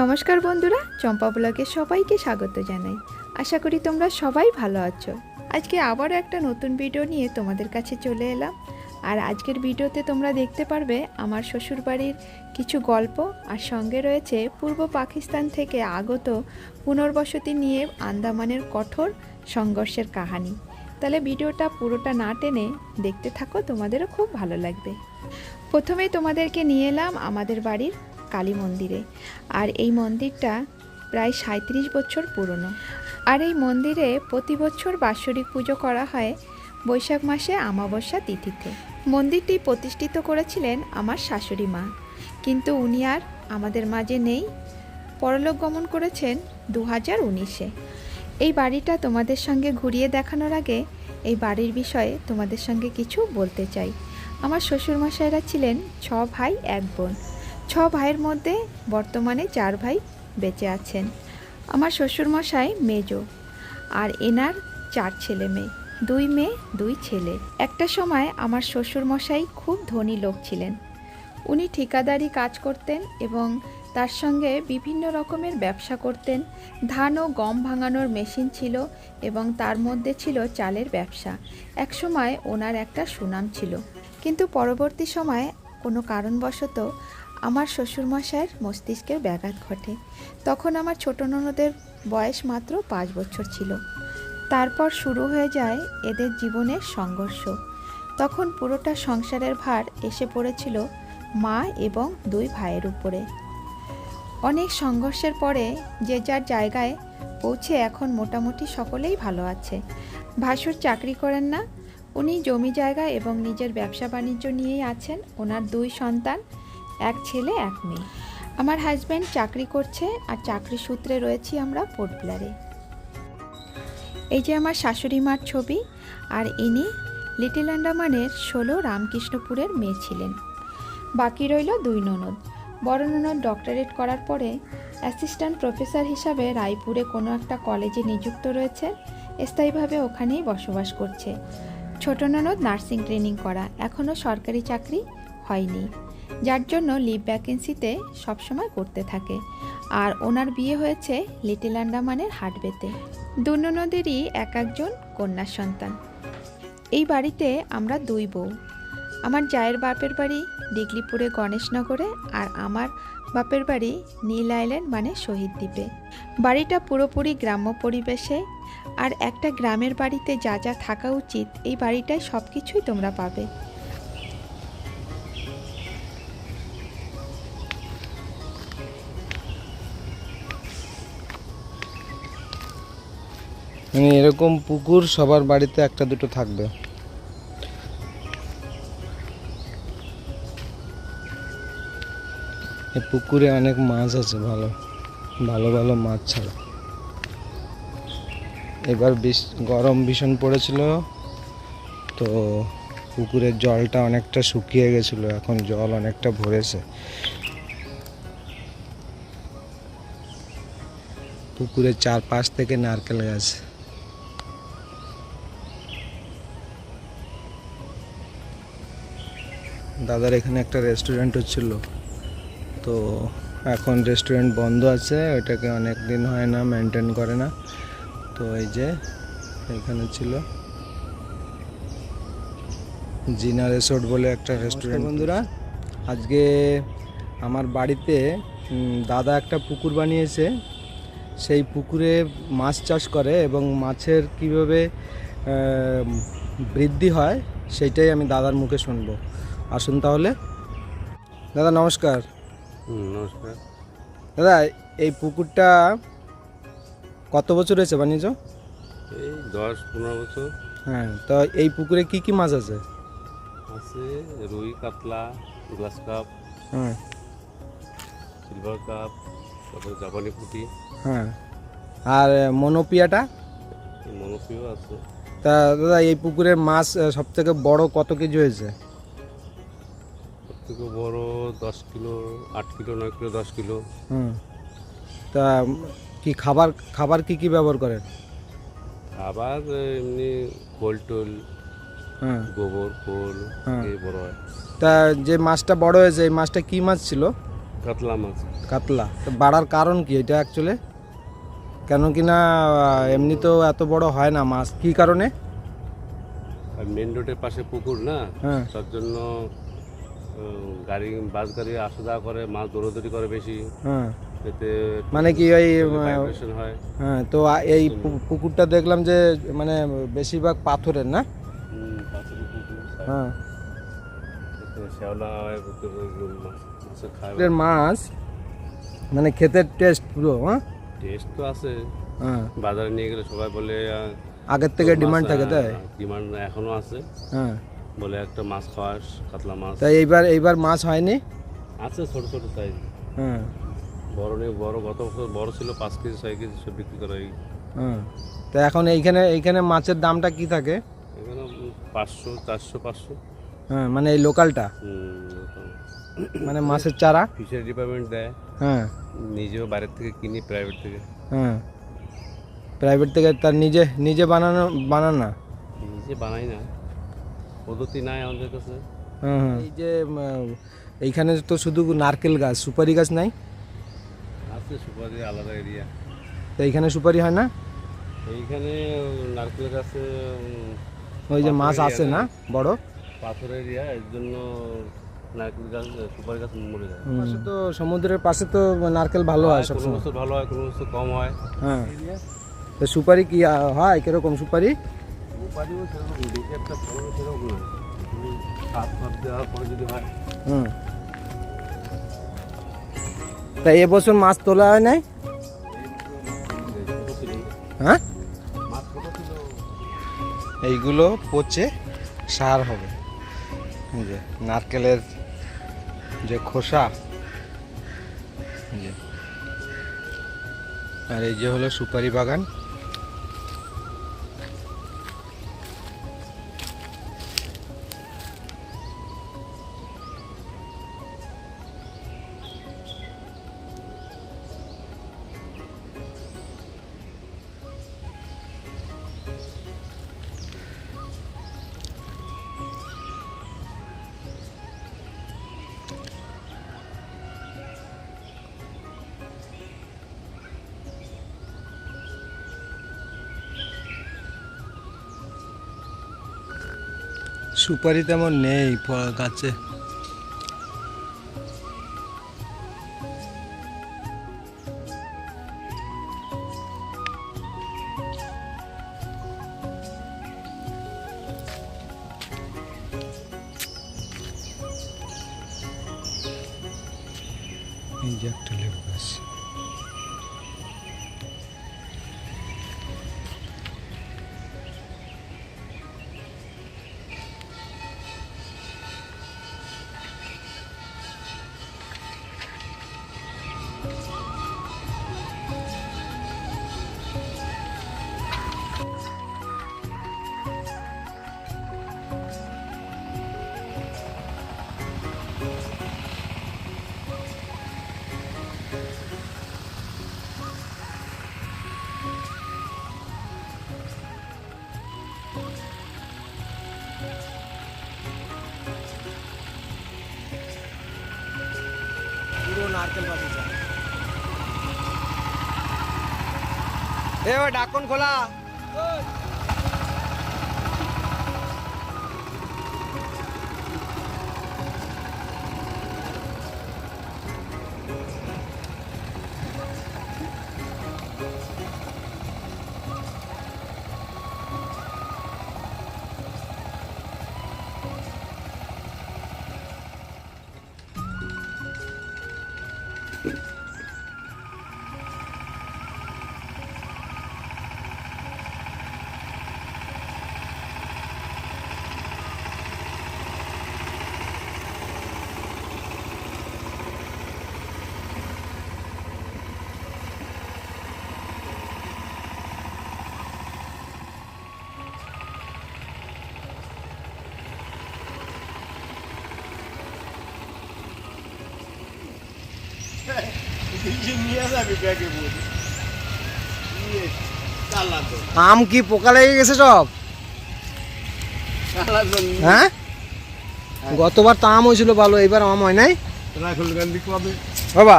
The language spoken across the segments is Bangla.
নমস্কার বন্ধুরা, চম্পা ব্লগে সবাইকে স্বাগত জানাই। আশা করি তোমরা সবাই ভালো আছো। আজকে আবারও একটা নতুন ভিডিও নিয়ে তোমাদের কাছে চলে এলাম। আর আজকের ভিডিওতে তোমরা দেখতে পারবে আমার শ্বশুরবাড়ির কিছু গল্প, আর সঙ্গে রয়েছে পূর্ব পাকিস্তান থেকে আগত পুনর্বসতি নিয়ে আন্দামানের কঠোর সংঘর্ষের কাহানি। তাহলে ভিডিওটা পুরোটা না টেনে দেখতে থাকো, তোমাদেরও খুব ভালো লাগবে। প্রথমেই তোমাদেরকে নিয়ে এলাম আমাদের বাড়ির কালী মন্দিরে। আর এই মন্দিরটা প্রায় সাঁত্রিশ বছর পুরনো। আর এই মন্দিরে প্রতি বছর বাৎসরিক পুজো করা হয় বৈশাখ মাসে আমাবস্যা তিথিতে। মন্দিরটি প্রতিষ্ঠিত করেছিলেন আমার শাশুড়ি মা। কিন্তু উনি আর আমাদের মাঝে নেই। পরলোক গমন করেছেন দু হাজার উনিশে। এই বাড়িটা তোমাদের সঙ্গে ঘুরিয়ে দেখানোর আগে এই বাড়ির বিষয়ে তোমাদের সঙ্গে কিছু বলতে চাই। আমার শ্বশুরমশাইরা ছিলেন ছ ভাই, এক বোন। ছ ভাইয়ের মধ্যে বর্তমানে চার ভাই বেঁচে আছেন। আমার শ্বশুরমশাই মেজো আর এনার চার ছেলে মেয়ে। দুই মেয়ে, দুই ছেলে। একটা সময় আমার শ্বশুরমশাই খুব ধনী লোক ছিলেন। উনি ঠিকাদারি কাজ করতেন এবং তার সঙ্গে বিভিন্ন রকমের ব্যবসা করতেন। ধান ও গম ভাঙানোর মেশিন ছিল এবং তার মধ্যে ছিল চালের ব্যবসা। একসময় ওনার একটা সুনাম ছিল। কিন্তু পরবর্তী সময়ে কোনো কারণবশত আমার শ্বশুরমশাইয়ের মস্তিষ্কের ব্যাঘাত ঘটে। তখন আমার ছোট ননদের বয়স মাত্র পাঁচ বছর ছিল। তারপর শুরু হয়ে যায় এদের জীবনের সংঘর্ষ। তখন পুরোটা সংসারের ভার এসে পড়েছিল মা এবং দুই ভাইয়ের উপরে। অনেক সংঘর্ষের পরে যে যার জায়গায় পৌঁছে এখন মোটামুটি সকলেই ভালো আছে। ভাসুর চাকরি করেন না, উনি জমি জায়গা এবং নিজের ব্যবসা বাণিজ্য নিয়েই আছেন। ওনার দুই সন্তান এক ছেলে, এক মেয়ে। আমার হাজব্যান্ড চাকরি করছে আর চাকরি সূত্রে রয়েছি আমরা পোর্ট ব্লারে এই যে আমার শাশুড়ি মার ছবি, আর ইনি লিটিল আন্ডামানের ষোলো রামকৃষ্ণপুরের মেয়ে ছিলেন। বাকি রইল দুই ননদ। বড় ননদ ডক্টরেট করার পরে অ্যাসিস্ট্যান্ট প্রফেসর হিসাবে রায়পুরে কোনো একটা কলেজে নিযুক্ত রয়েছে, স্থায়ীভাবে ওখানেই বসবাস করছে। ছোট ননদ নার্সিং ট্রেনিং করা এখনও সরকারি চাকরি হয়নি। যার জন্য লিভ ভ্যাকেন্সিতে সবসময় করতে থাকে। আর ওনার বিয়ে হয়েছে লিটিল আন্ডামানের হাটবেতে। দু ননদেরই এক একজন কন্যা সন্তান। এই বাড়িতে আমরা দুই বউ। আমার জায়ের বাপের বাড়ি ডিগলিপুরে গণেশনগরে আর আমার বাপের বাড়ি নীল আইল্যান্ড মানে শহীদ দ্বীপে। বাড়িটা পুরোপুরি গ্রাম্য পরিবেশে আর একটা গ্রামের বাড়িতে যা যা থাকা উচিত এই বাড়িটায় সব কিছুই তোমরা পাবে। মানে এরকম পুকুর সবার বাড়িতে একটা দুটো থাকবে। এই পুকুরে অনেক মাছ আছে ভালো ভালো ভালো মাছ ছাড়া। এবার বেশ গরম ভীষণ পড়েছিল, তো পুকুরের জলটা অনেকটা শুকিয়ে গেছিল, এখন জল অনেকটা ভরেছে। পুকুরের চারপাশ থেকে নারকেল গাছ। দাদার এখানে একটা রেস্টুরেন্ট হচ্ছিল। তো এখন রেস্টুরেন্ট বন্ধ আছে ওইটাকে অনেক দিন হয় না মেনটেন করে না। তো এই যে এখানে ছিল জিনা রিসোর্ট বলে একটা রেস্টুরেন্ট বন্ধুরা। আজকে আমার বাড়িতে দাদা একটা পুকুর বানিয়েছে। সেই পুকুরে মাছ চাষ করে এবং মাছের কীভাবে বৃদ্ধি হয় সেইটাই আমি দাদার মুখে শুনব। আসুন তাহলে। দাদা নমস্কার। নমস্কার। দাদা এই পুকুরটা কত বছর হয়েছে বানিয়েছ এই দশ পনেরো বছর। হ্যাঁ তো এই পুকুরে কি কি মাছ আছে? আছে রুই কাতলা গ্লাস কাপ হ্যাঁ। সিলভার কাপ তারপরে জাপানি পুঁটি। হ্যাঁ। আর মনোপিয়াটা? মনোপিও আছে। তা দাদা এই পুকুরের মাছ সব থেকে বড় কত কেজি হয়েছে? থেকে বড় দশ কিলো আট কিলো নয় কিলো দশ কিলো। হুম। তা কি খাবার খাবার কি কি ব্যবহার করেন? আবার এমনি খোল টোল হ্যাঁ। গোবর খোল হ্যাঁ। এই বড় হয়। তা যে মাছটা বড় হয়েছে এই মাছটা কি মাছ ছিল? কাতলা মাছ। কাতলা। তো বাড়ার কারণ কি এটা অ্যাকচুয়ালি কেন কি না এমনি তো এত বড় হয় না মাছ? কি কারণে? আর মেন রোডের পাশে পুকুর না? হ্যাঁ। তার জন্য গাড়ি বাস গাড়ি আসা যাওয়া করে মাছ দৌড়াদৌড়ি করে বেশি। হ্যাঁ। এতে মানে কি ওই হয়। হ্যাঁ তো এই পু- পুকুরটা দেখলাম যে মানে বেশিরভাগ পাথরের না? পাথরের পুকুর, হ্যাঁ। এতে শ্যাওলা হয়, এতে মাছ মাছে খায়। এর মাছ মানে খেতের টেস্ট পুরো হ্যাঁ? টেস্ট তো আছে। হ্যাঁ। বাজারে নিয়ে গেলে সবাই বলে আহ, আগের থেকে ডিমান্ড থাকে তাই? ডিমান্ড এখনও আছে। হ্যাঁ। বলে একটা মাছ খাওয়াস কাতলা মাছ। তাই এইবার এইবার মাছ হয়নি? আছে ছোট ছোট সাইজ হ্যাঁ। বড় নেই বড় গত বছর বড় ছিল পাঁচ কেজি ছয় কেজি সব বিক্রি করা হয় হ্যাঁ। তো এখন এইখানে এইখানে মাছের দামটা কি থাকে? এখানে পাঁচশো চারশো পাঁচশো। হ্যাঁ মানে এই লোকালটা? মানে মাছের চারা? ফিশারি ডিপার্টমেন্ট দেয়। হ্যাঁ। নিজেও বাইরের থেকে কিনি প্রাইভেট থেকে। হ্যাঁ। প্রাইভেট থেকে তার নিজে নিজে বানানো বানান না? নিজে বানাই না। পদ্ধতি নাই আমাদের কাছে। এই যে এইখানে তো শুধু নারকেল গাছ সুপারি গাছ নাই? আছে সুপারি আলাদা এরিয়া তো এইখানে সুপারি হয় না? এইখানে নারকেল গাছে ওই যে মাছ আছে না বড়? পাথর এরিয়া এর জন্য নারকেল গাছ সুপারি গাছ মরে যায়। পাশে তো সমুদ্রের পাশে তো নারকেল ভালো হয় সবসময়। বছর ভালো হয় কোনো বছর কম হয়। হ্যাঁ। তো সুপারি কি হয় কীরকম সুপারি? সুপারিও সেরকম বেশি একটা ভালো সেরকম সাত সাত দেওয়ার পরে যদি হয়। হুম। তা এবছর মাছ তোলা হয় নাই? হ্যাঁ? মাছ ছোট ছিল এইগুলো পচে সার হবে। যে নারকেলের যে খোসা আর এই যে হলো সুপারি বাগান। সুপারি তেমন নেই গাছে। এই লেবু। নারকেল বাগিচা এ খোলা। আম কি পোকা লেগে গেছে সব? হ্যাঁ? গতবার তো আম হয়েছিল ভালো এবার আম হয় নাই? বাবা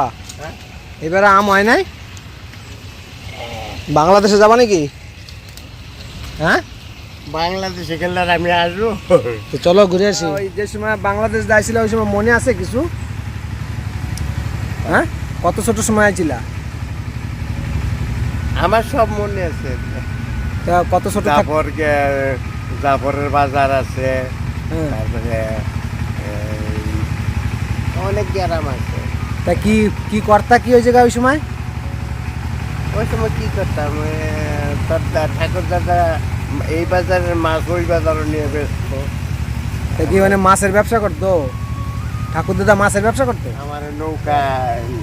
এবারে আম হয় নাই? বাংলাদেশে যাবা নাকি? হ্যাঁ? বাংলাদেশে গেলে আমি আসব। তো চলো ঘুরে আসি। যে সময় বাংলাদেশ যাইছিল ওই সময় মনে আছে কিছু? হ্যাঁ? কত ছোট সময় ছিল? আমার সব মনে আছে। তা কত ছোট জাফর জাফরের বাজার আছে হ্যাঁ। তারপরে অনেক গ্রাম আছে। তা কি কি কর্তা কি ওই জায়গায় ওই সময়? ওই সময় কি করতাম? এ, ঠাকুর দাদা এই বাজারের মাছ ওই বাজারও নিয়ে বেচতো তা কি মানে মাছের ব্যবসা করতো? ঠাকুর দাদা মাছের ব্যবসা করতে? আমার নৌকা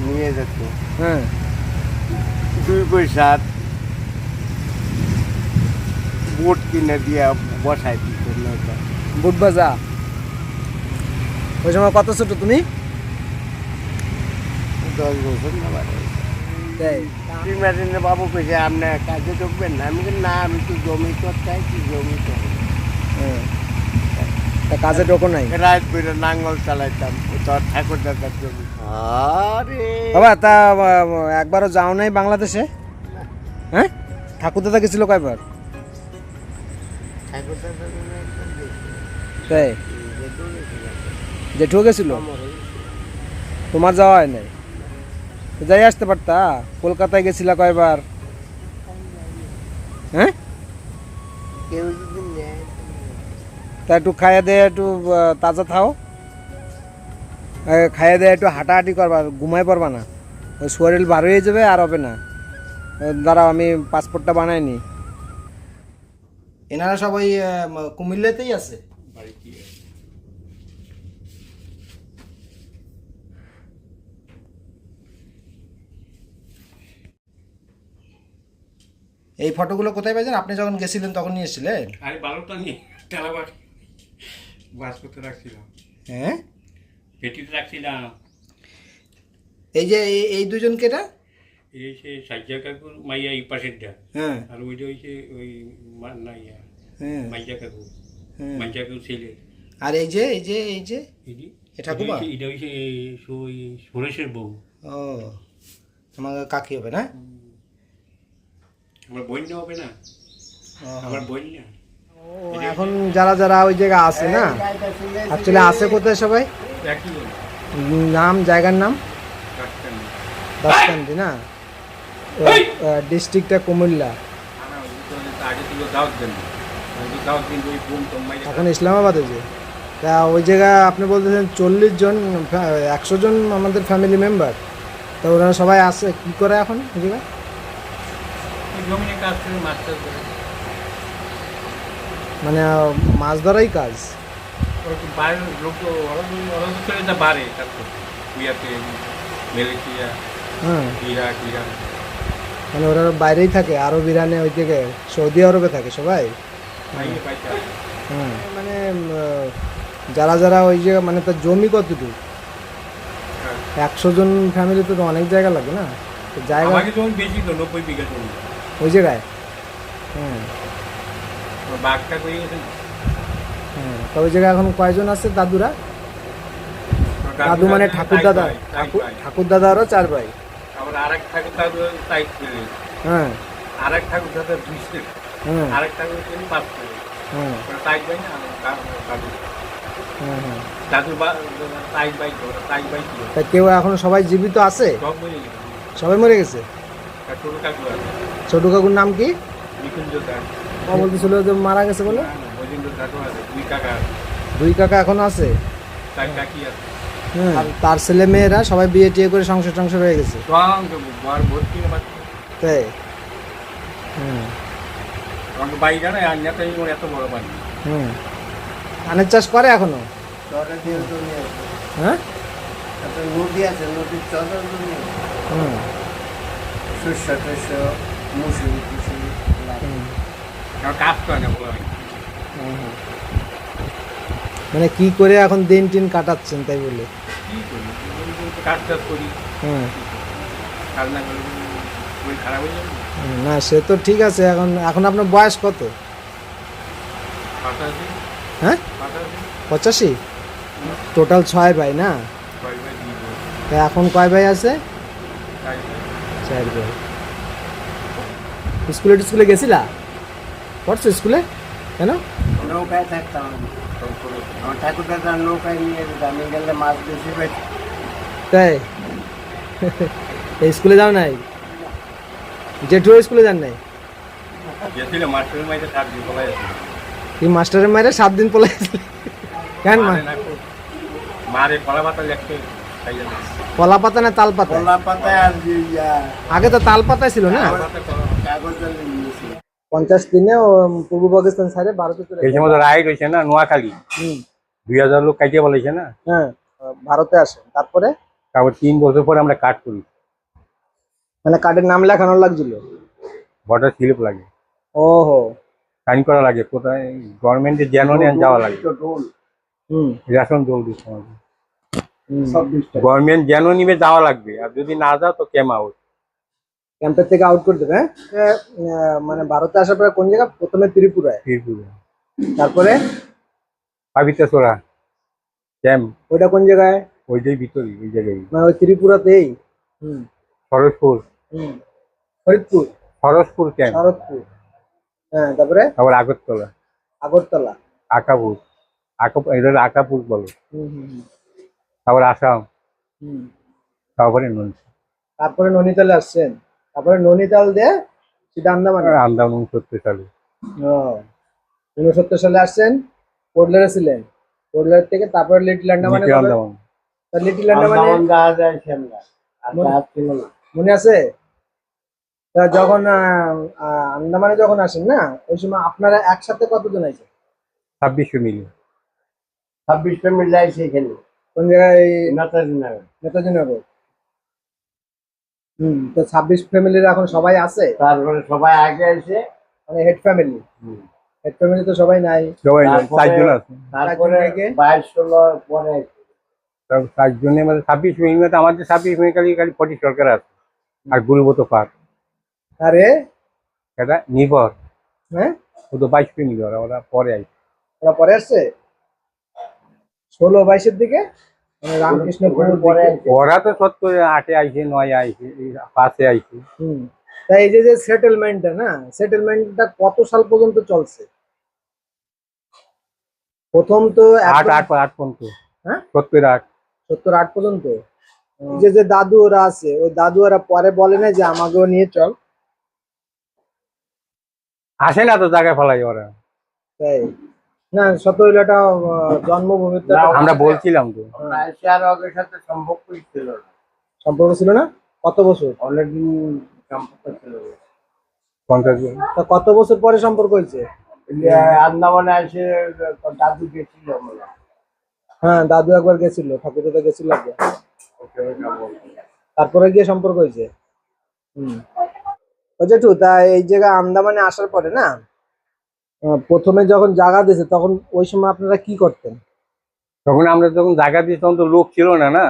নিয়ে যেত। হ্যাঁ। দুই পয়সা বোট কিনে দিয়ে বসাই দিত নৌকা। বুট বাজা? ওই সময় কত ছোট তুমি? দশ বছর না বারো বছর। তাই? বাবু কইছে আপনি কাজে ঢুকবেন না? আমি না আমি তো জমি করতে কি জমি করতে হ্যাঁ। তা কাজে টোকো নাই? রাত বেরো নাঙ্গল চালাইতাম তোর ঠাকুর দাদার জমি। আরে! বাবা তা একবারও যাও নাই বাংলাদেশে? হ্যাঁ? ঠাকুর দাদা গেছিল কয়বার? ঠাকুর। তাই? জেঠু গেছিল তোমার যাওয়া হয় নাই? যাই আসতে পারতা কলকাতায় গেছিলা কয়বার? হ্যাঁ? তা একটু খাইয়ে দিয়ে একটু তাজা থাও। খাইয়ে দিয়ে একটু হাঁটাহাঁটি করবা ঘুমাই পারবা না। ওই শরীর বার হয়ে যাবে আর হবে না। দাঁড়াও আমি পাসপোর্টটা বানাইনি এনারা সব ওই কুমিল্লাতেই আছে? এই ফটোগুলো কোথায় পেয়েছেন আপনি যখন গেছিলেন তখন নিয়ে এসেছিলেন? আরে বারোটা নিয়ে তেলাবার বাস করতে রাখছিলাম। হ্যাঁ? পেটিতে রাখছিলাম। এই যে এই- এই দুজন কেটা এই সে সাজ্জা কাকুর মাইয়া এই পাশেরটা। হ্যাঁ। আর ওইটা হইছে ওই মা- না ইয়া হ্যাঁ। মাইজা কাকু। হ্যাঁ। মাইজা কাকু ছেলে। আর এই যে এই যে এই যে? এটি ঠাকুমা? এটা হইছে- ওই সুরেশের বউ। ও আমার কাকি হবে না? আমার বোন হবে না? আমার বোন না। এখন যারা যারা ওই জায়গায় আছে না অ্যাকচুয়ালি আছে কোথায় সবাই? নাম জায়গার নাম। দাসকান্দি না? ডিস্ট্রিক্টটা কুমিল্লা। এখন ইসলামাবাদে যে। তা ওই জায়গা আপনি বলতেছেন চল্লিশ জন একশো জন আমাদের ফ্যামিলি মেম্বার তো ওরা সবাই আছে কি করে এখন ওই জায়গায় ওই জমিনে কাজ করে মাছ চাষ করে মানে মাছ ধরাই কাজ। মানে ওরা বাইরেই থাকে আরব ইরানে ওই দিকে সৌদি আরবে থাকে সবাই। মানে যারা যারা ওই যে মানে তার জমি কতটুকু? হ্যাঁ। একশো জন ফ্যামিলিতে তো অনেক জায়গা লাগে না? জায়গা ওই জায়গায়? হ্যাঁ বাঘটা করে গেছে? না। হ্যাঁ তো ওই জায়গায় এখন কয়জন আছে দাদুরা? দাদু মানে ঠাকুর দাদা চার ঠাকুর দাদারও চার ভাই। আবার আরেক ঠাকুর দাদু তাই হ্যাঁ। আরেক ঠাকুর দাদা দুই ছেলে হ্যাঁ। আরেক ঠাকুর ছেলে পাঁচ ছেলে হ্যাঁ। তাই ভাই না দাদু হ্যাঁ হ্যাঁ। তো, কেউ এখন সবাই জীবিত আছে? সব মরে গেছে। সবাই মরে গেছে? ছোট কাকুর নাম কি? নিকুঞ্জ দাস ও বলতেছিল যে মারা গেছে বলে? দুই কাকা এখন আছে। চার হ্যাঁ তার ছেলে মেয়েরা সবাই বিয়ে টিয়ে করে সংসার সংসার হয়ে গেছে। তাই? হুম। হুম। ধানের চাষ করে এখনও? হ্যাঁ? নদী আছে নদীর আছে। হুম। শস্য টস্য মুসুরি কাজ করে না। মানে কি করে এখন দিন টিন কাটাচ্ছেন তাই বলে? কি কাজ টাজ করি। হুম কাজ না করলে খারাপ হয়ে যাবে? না সে তো ঠিক আছে এখন এখন আপনার বয়স কত? হ্যাঁ? পঁচাশি। টোটাল ছয় ভাই না। তা এখন কয় ভাই আছে? চার ভাই। স্কুলে টিস্কুলে গেছিলা? পড়ছো স্কুলে কেন নৌকায় থাকতাম আমার ঠাকুর দাদার নৌকায় নিয়ে যেত আমি গেলে মাছ বেশি পেয়েছি তাই? এই স্কুলে যাও নাই? জেঠু স্কুলে যান নাই? গেছিল মাস্টারের তুই মায়ের সাত দিন পলাই কেন মা? মারে কলা পাতা লেখতে কলা পাতা না তাল পাতা? কলা আগে তো তাল পাতা ছিল না? পঞ্চাশ দিনে পূর্ব পাকিস্তান সাইডে ভারতে চলে এই সময় রায় রয়েছে না নোয়াখালী? দুই হাজার লোক কাটিয়ে বলেছে না? হ্যাঁ ভারতে আসে। তারপরে? তারপর তিন বছর পরে আমরা কাট করি। মানে কার্ডের নাম লেখানো লাগছিল? বর্ডার স্লিপ লাগে। ওহো। সাইন করা লাগে কোথায়? গভর্নমেন্টের জেনুয়ারি যাওয়া লাগে। হুম। রেশন দৌড় দিচ্ছে গভর্নমেন্ট জেনুয়ারি নিবে যাওয়া লাগবে আর যদি না যাও তো কেম আউট ক্যাম্পের থেকে আউট করে দেবে হ্যাঁ? মানে ভারতে আসার পরে কোন জায়গা? প্রথমে ত্রিপুরায়। ত্রিপুরা। তারপরে? পাবিতে সোরা ক্যাম্প ওইটা কোন জায়গায়? ওইটাই ভিতরে ওই জায়গায়। মানে ওই ত্রিপুরাতেই। হুম। সরসপুর হুম। ফরিদপুর? সরসপুর ক্যাম্প শরৎপুর হ্যাঁ তারপরে? তারপর আগরতলা। আগরতলা। আকাপুর। আকা এদের আকাপুর বলে। হুম হুম হুম, তারপর আসাম। হুম। তারপরে নন্দ তারপরে নৈনিতালে আসছেন? তারপরে নৈনিতাল দিয়ে সিধা আন্দামান। আন্দামান উনসত্তর সালে উনসত্তর সালে আসছেন পোর্টলারে ছিলেন। পোর্টলার থেকে তারপরে লিটল আন্দামানে লিটল আন্দামানে। মনে- জাহাজ না মনে আছে? তা যখন আন্দামানে যখন আসেন না ওই সময় আপনারা একসাথে কতজন আছে ছাব্বিশশো মিলি। ছাব্বিশটা মিলাই সেখানে কোন জায়গায় নেতাজি নগর। নেতাজি নগর। হুম তো ছাব্বিশ ফ্যামিলির এখন সবাই আছে? তারপরে সবাই আগে এসে মানে হেড ফ্যামিলি হেড ফ্যামিলি তো সবাই নাই। সবাই না, তারপরে- চারজন আছে। তারপরে? বাইশ ষোলো পরে তারপর চারজনে মানে ছাব্বিশ মিনিট মধ্যে আমাদের ছাব্বিশ মিনিট খালি খালি পঁচিশ সরকার আছে আর গুলবত পার আরে? এটা নির্ভর। হ্যাঁ? ও তো বাইশ মিনিট ওরা ওরা পরে আইছে ওরা পরে আসছে? ষোলো বাইশের দিকে? মানে রামকৃষ্ণপুর পরে ওরা তো সত্তর আটে আইছে নয় আইছে পাঁচে আইছে। তাই এই যে যে সেটেলমেন্টটা না সেটেলমেন্টটা কত সাল পর্যন্ত চলছে? প্রথম তো আট আট আট পর্যন্ত। হ্যাঁ? সত্তর আট। সত্তর আট পর্যন্ত? এই যে যে দাদু ওরা আছে ওই দাদু ওরা পরে বলে না যে আমাকেও নিয়ে চল। আসে না তো জায়গায় ফেলাই ওরা। তাই। না হইল জন্মভূমিতে আমরা বলছিলাম তো। আমরা এসে আর সাথে সম্পর্কই ছিল না। সম্পর্ক ছিল না? কত বছর? অনেকদিন সম্পর্ক ছিল। পঞ্চাশ তা কত বছর পরে সম্পর্ক হয়েছে? যে আন্দামানে এসে দাদু গেছিল হ্যাঁ দাদু একবার গেছিল ঠাকুর দাদা গেছিল একবার। তারপরে গিয়ে সম্পর্ক হয়েছে? হুম। ওই জেঠু তা এই জায়গায় আন্দামানে আসার পরে না প্রথমে যখন জায়গা দিয়েছে তখন ওই সময় আপনারা কি করতেন? তখন আমরা যখন জায়গা দিয়েছি তখন তো লোক ছিল না না?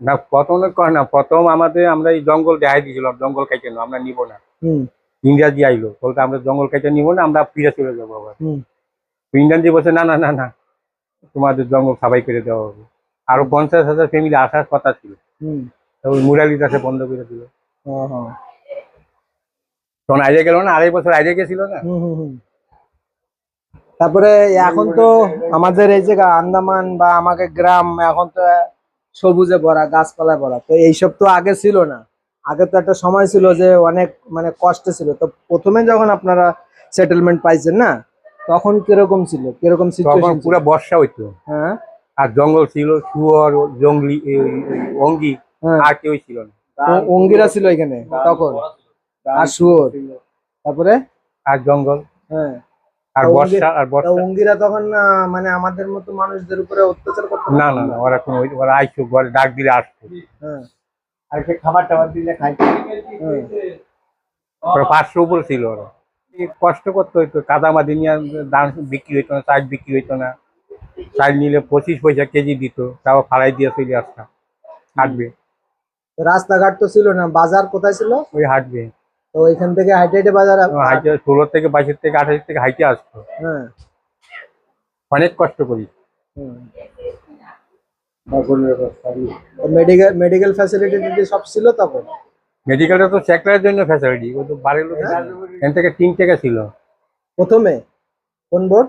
না প্রথম না কয় না প্রথম আমাদের আমরা এই জঙ্গল দেখাই দিয়েছিলাম জঙ্গল কেটে নেব আমরা নিব না। হুম। ইংরাজি আইলো বলতে আমরা জঙ্গল কেটে নিব না আমরা ফিরে চলে যাব আবার। ইংরাজি বলছে না না না না তোমাদের জঙ্গল সাবাই করে দেওয়া হবে। আরও পঞ্চাশ হাজার ফ্যামিলি আসার কথা ছিল। ওই মুরালি দাসে বন্ধ করে দিল। তখন আইডিয়া গেল না আড়াই বছর আইডিয়া গেছিল না। তারপরে এখন তো আমাদের এই যে আন্দামান বা আমাকে গ্রাম এখন তো সবুজে ভরা গাছপালায় ভরা। তো এইসব তো আগে ছিল না। আগে তো একটা সময় ছিল যে অনেক মানে কষ্ট ছিল। তো প্রথমে যখন আপনারা সেটেলমেন্ট পাইছেন না তখন কীরকম ছিল? কীরকম সিচুয়েশন ছিল? পুরো বর্ষা হইতো। হ্যাঁ। আর জঙ্গল ছিল শুয়োর জঙ্গলি অঙ্গি হ্যাঁ। আর কেউ ছিল না। অঙ্গিরা ছিল এখানে তখন। আর শুয়োর। তারপরে? আর জঙ্গল। হ্যাঁ। আর বর্ষা আর তা বর্ষা। অঙ্গিরা তখন আহ, মানে আমাদের মতো মানুষদের উপরে অত্যাচার করতো? না না না ওরা কোনো ওরা আইসো ঘরে ডাক দিলে আসতো। হ্যাঁ। আর সে খাবার টাবার দিলে খাইতে হ্যাঁ। ওরা পাঁচশো উপরে ছিল ওরা। কষ্ট করতে হইতো কাদামাদি নিয়ে দাম বিক্রি হইতো না চাল বিক্রি হইতো না। চাল নিলে পঁচিশ পয়সা কেজি দিত তাও ফালাই দিয়ে চলে আসতাম। হাঁটবে। রাস্তাঘাট তো ছিল না বাজার কোথায় ছিল? ওই হাঁটবে। তো ওইখান থেকে হাইটে হাইটে বাজার হাইটে ষোলো থেকে বাইশের থেকে আঠাশের থেকে হাইটে আসতো। হ্যাঁ। অনেক কষ্ট করি। মেডিকেল মেডিকেল ফ্যাসিলিটি সব ছিল তখন? মেডিকেলটা তো সেক্টরের জন্য ফ্যাসিলিটি বাড়ির লোক এখান থেকে তিন টাকা ছিল। প্রথমে? কোন বোর্ড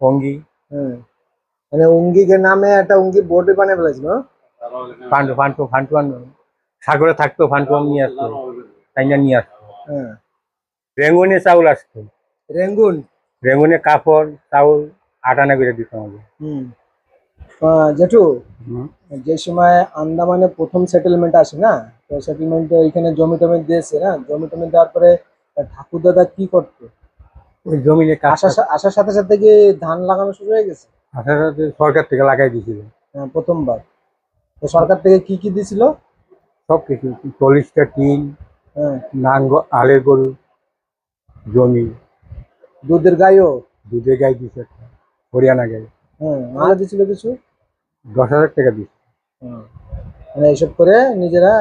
অঙ্গি। হ্যাঁ মানে নামে একটা উঙ্গি বোর্ডে বানিয়ে ফেলেছিল ফান্টু ফান্টুয়ান সাগরে থাকতো ফান্টুয়ান নিয়ে আসতো চাইনা নিয়ে আসতো। হ্যাঁ। রেঙ্গুনে চাউল আসতো। রেঙ্গুন? রেঙ্গুনে কাপড় চাউল আটানা করে দিত আহ, জেঠু যে সময় আন্দামানে প্রথম সেটেলমেন্ট আসে না তো সেটেলমেন্টে এখানে জমি টমি দিয়েছে না জমি টমি দেওয়ার পরে ঠাকুর দাদা কি করতো? ওই জমিনে কাজ আসার আসার সাথে সাথে কি ধান লাগানো শুরু হয়ে গেছে? আসার সাথে সরকার থেকে লাগাই দিয়েছিল। হ্যাঁ, প্রথমবার। তো সরকার থেকে কি কি দিছিল সব কিছু চল্লিশটা টিন হ্যাঁ। নাঙ্গ আলের গরু জমি। দুধের গাইও? দুধের গাই দিছে একটা হরিয়ানা গাই। হ্যাঁ মারা দিছিল কিছু? দশ হাজার টাকা দিছে। মানে এইসব করে নিজেরা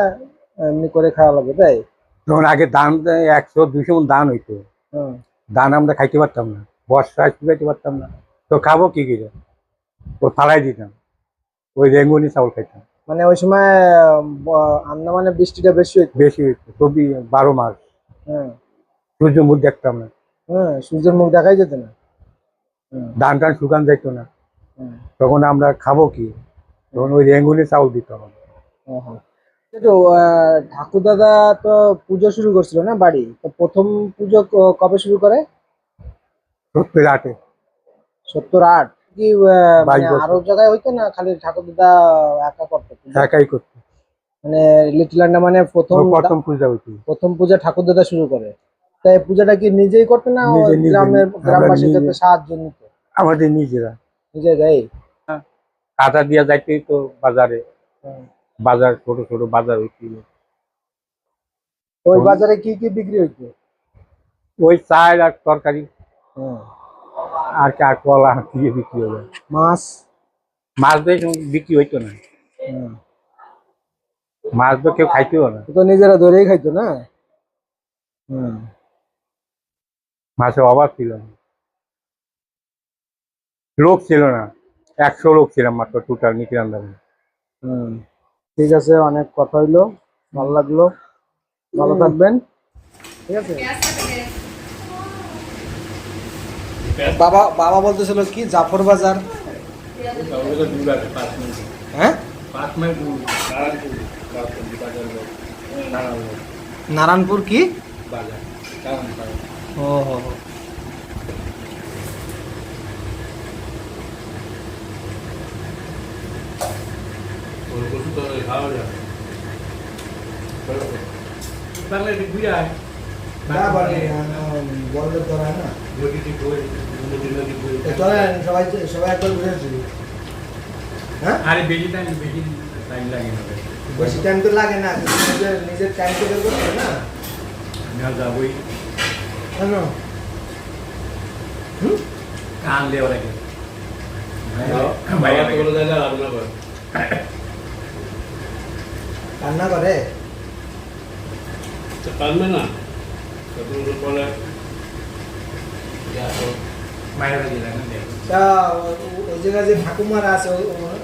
এমনি করে খাওয়া লাগবে তাই? তখন আগে দাম একশো দুইশো মন দান হইতো। দান আমরা খাইতে পারতাম না বর্ষায় শুকাইতে পারতাম না। তো খাব কি করে? ও ফালাই দিতাম ওই রেঙ্গুনি চাউল খাইতাম। মানে ওই সময় আন্দামানে বৃষ্টিটা বেশি বেশি চব্বিশ বারো মাস। হ্যাঁ। সূর্য মুখ দেখতাম না। হ্যাঁ সূর্যের মুখ দেখাই যেত না। হ্যাঁ। ধান টান শুকান যাইতো না। হ্যাঁ। তখন আমরা খাব কি? তখন ওই রেঙ্গুলি চাউল দিত তো ঠাকুর দাদা তো পুজো শুরু করছিল না বাড়ি? তো প্রথম পুজো কবে শুরু করে? সত্তর আটে। সত্তর আট। কি মানে আরও জায়গায় হইতো না খালি ঠাকুর দাদা একা করতো? করতো। মানে লিটল আন্ডামানে প্রথম প্রথম পূজা হইতো প্রথম পূজা ঠাকুর দাদা শুরু করে। তাই পূজাটা কি নিজেই করতো না গ্রামের। সাহায্য নিত? আমাদের নিজেরা। নিজে দেয় কাঁচা দিয়া যাইতেই তো বাজারে। বাজার ছোট ছোট বাজার হইছিল। ওই বাজারে কি কি বিক্রি হইতো ওই চাল আর তরকারি। হ্যাঁ। আর কলা দিয়ে বিক্রি হবে মাছ? মাছ দিয়ে বিক্রি হইতো না। হ্যাঁ। মাছ তো কেউ খাইতেও না। তো নিজেরা ধরেই খাইতো না? হুম। মাছের অভাব ছিল না। লোক ছিল না। একশো লোক ছিলাম মাত্র টোটাল নিখিলাম দামে হুম। ঠিক আছে অনেক কথা হইল। ভালো লাগল। ভালো থাকবেন। ঠিক আছে? বাবা বাবা বলতেছিল কি? জাফর বাজার। হ্যাঁ? নারায়ণপুর কি ও হো হো। না, বাড়ি, আহ, বড়দের তো হয় না। এ, চলেন সবাই সবাই একবার ঘুরে আসি হ্যাঁ? আরে বেশি টাইম বেশি টাইম লাগে না বেশি। টাইম তো লাগে না নিজের নিজের টাইম তো বের করতে হবে না। যাবই। কেন? কান দেওয়া লাগে। রান্না করে। পারবে না? পরে না ও- ও- ওই জায়গায় যে ঠাকুমারা আছে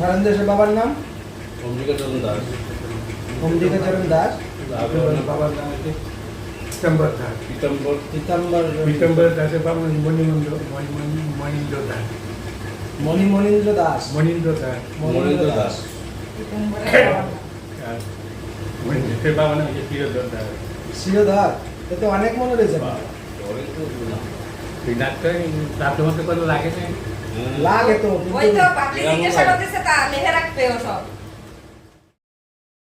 হরেন দাসের বাবার নাম? অম্বিকাচরণ দাস। অম্বিকাচরণ দাস। বাবার নাম হচ্ছে পিতম্বর দাস। পীতাম্বর। পীতাম্বর। পিতম্বর দাসের বাবা মণিমন্দ্র মণিন্দ্র দাস। মণি মণীন্দ্র দাস। মণিন্দ্র দাস। মনেন্দ্র দাস মণিন্দ্রের বাবা নাম হচ্ছে চিরধর দাস। শিরোধর? এ তো অনেক মনে রয়েছে। তুই ডাক্তার ডাক্তার মতো করে লাগে না লাগে তো ওই তো পাবলিক জিজ্ঞাসা করতেছে তা লিখে রাখবে ও সব।